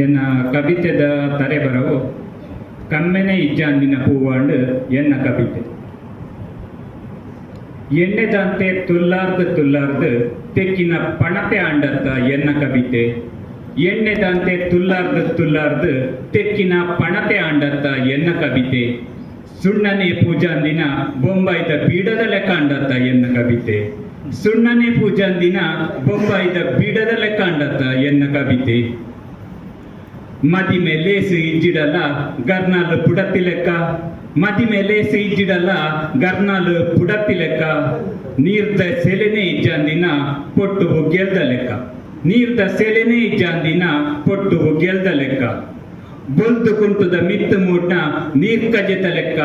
ಎನ್ನ ಕವಿತೆದ ತರೆ ಬರವು ಕಮ್ಮೆನೆ ಇಜ್ಜಾಂದಿನ ಪೂವಾಂಡ್ ಎನ್ನ ಕವಿತೆ. ಎಣ್ಣೆದಂತೆ ತುಲ್ಲಾರ್ದು ತುಲ್ಲಾರ್ದು, ತೆಕ್ಕಿನ ಪಣತೆ ಆಂಡತ್ತ ಎನ್ನ ಕವಿತೆ. ಎಣ್ಣೆದಂತೆ ತುಲ್ಲಾರ್ದು ತುಲ್ಲಾರ್ದು, ತೆಕ್ಕಿನ ಪಣತೆ ಆಂಡತ್ತ ಎನ್ನ ಕವಿತೆ. ಸುಣ್ಣನೆ ಪೂಜಾಂದಿನ, ಬೊಂಬಾಯ್ದ ಬೀಡದ ಲೆಕ್ಕ ಅಂಡತ್ತ ಎನ್ನ ಕವಿತೆ. ಸುಣ್ಣನೆ ಪೂಜಾಂದಿನ, ಬೊಂಬಾಯ್ದ ಬೀಡದ ಲೆಕ್ಕ ಅಂಡತ್ತ ಎನ್ನ ಕವಿತೆ. ಮದಿಮೆ ಲೇಸು ಇಜ್ಜಿಡಲ್ಲ ಗರ್ನಾಲ್ ಪುಡತ್ತಿ ಲೆಕ್ಕ. ಮದಿಮೆ ಲೇಸು ಇಜ್ಜಿಡಲ್ಲ ಗರ್ನಾಲ್ ಪುಡತ್ತಿ ಲೆಕ್ಕ. ನೀರ್ದ ಸೆಲೆನೆ ಇಜ್ಜಂದಿನ ಪೊಟ್ಟು ಗೆಲ್ದ ಲೆಕ್ಕ. ನೀರ್ದ ಸೆಲೆನೆ ಇಜ್ಜಂದಿನ ಪೊಟ್ಟು ಗೆಲ್ದ ಲೆಕ್ಕ. ಬೊಲ್ದು ಕುಂಟದ ಮಿತ್ತ ಮೂಡ್ನ ನೀರ್ ಕಜೆತ ಲೆಕ್ಕ.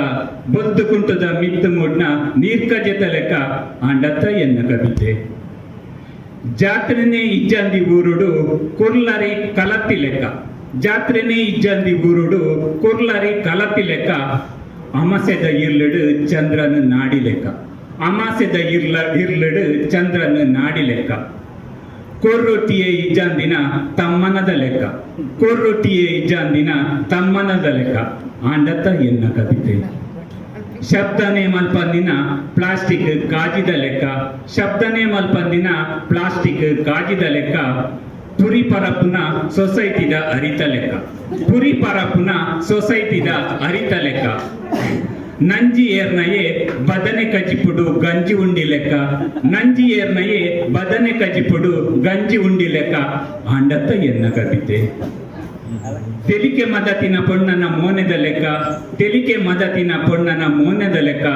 ಬೊಲ್ದು ಕುಂಟದ ಮಿತ್ತ ಮೂಡ್ನ ನೀರ್ ಕಜೆತ ಲೆಕ್ಕ. ಅಂಡತ್ತ ಎನ್ನ ಕವಿತೆ ಜಾತ್ರೆನೇ ಇಜ್ಜಾಂದಿ ಊರುಡು ಕೊರ್ಲರಿ ಕಲತ್ತಿ ಲೆಕ್ಕ. ಜಾತ್ರೆನೇ ಇಜ್ಜಂದಿ ಬುರುಡು, ಕುರ್ಲರಿ ಕಲಪಿ ಲೆಕ್ಕ. ಅಮಾಸೆದ ಇರ್ಲಡು, ಚಂದ್ರನ ನಾಡಿ ಲೆಕ್ಕ. ಅಮಾಸೆದ ಇರ್ಲ, ಇರ್ಲಡು, ಚಂದ್ರನ ನಾಡಿ ಲೆಕ್ಕ. ಕೊರ್ರೊಟ್ಟಿಯೇ ಇಜ್ಜಂದಿನ ತಮ್ಮನದ ಲೆಕ್ಕ. ಕೊರ್ರೊಟ್ಟಿಯೇ ಇಜ್ಜಂದಿನ ತಮ್ಮನದ ಲೆಕ್ಕ. ಆಂಡತ್ತ ಎನ್ನ ಕವಿತೆ ಶಬ್ದನೇ ಮಲ್ಪಂದಿನ ಪ್ಲಾಸ್ಟಿಕ್ ಕಾಜಿದ ಲೆಕ್ಕ. ಶಬ್ದನೇ ಮಲ್ಪಂದಿನ ಪ್ಲಾಸ್ಟಿಕ್ ಕಾಜಿದ ಲೆಕ್ಕ. ಪುರಿ ಪರಪುನ ಸೊಸೈಟಿದ ಅರಿತ ಲೆಕ್ಕ ಪುರಿ ಪರಪುನ ಸೊಸೈಟಿದ ಅರಿತ ಲೆಕ್ಕ ನಂಜಿ ಏರ್ನಯೇ ಬದನೆ ಕಜಿಪುಡು ಗಂಜಿ ಉಂಡಿ ಲೆಕ್ಕ ನಂಜಿ ಏರ್ನಯೇ ಬದನೆ ಕಜಿಪುಡು ಗಂಜಿ ಉಂಡಿ ಲೆಕ್ಕ ಆಂಡತ್ತ ಎನ್ನ ಕವಿತೆ ತೆಲಿಕೆ ಮದತಿನ ಪೊಣ್ಣನ ಮೋನೆದ ಲೆಕ್ಕ ತೆಲಿಕೆ ಮದತಿನ ಪೊಣ್ಣನ ಮೋನೆದ ಲೆಕ್ಕ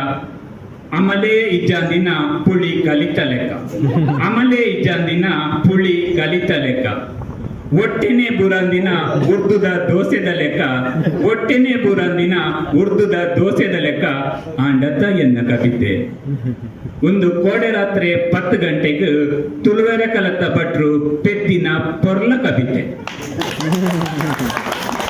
ಅಮಲೇ ಇಜ್ಜಂದಿನ ಪುಳಿ ಕಲಿತ ಲೆಕ್ಕ. ಅಮಲೇ ಇಜ್ಜಾಂದಿನ ಪುಳಿ ಕಲಿತ ಲೆಕ್ಕ. ಒಟ್ಟೆನೆ ಬುರಂದಿನ ಉರ್ದುದ ದೋಸೆದ ಲೆಕ್ಕ. ಒಟ್ಟೆನೆ ಬುರಂದಿನ ಉರ್ದುದ ದೋಸೆದ ಲೆಕ್ಕ. ಆಂಡತ್ತ ಎನ್ನ ಕವಿತೆ ಒಂದು ಕೋಡೆ ರಾತ್ರಿ ಪತ್ತು ಗಂಟೆಗೆ ತುಳುವೆರೆ ಕಲತ ಭಟ್ರು ಪೆತ್ತಿನ ಪೊರ್ಲ ಕವಿತೆ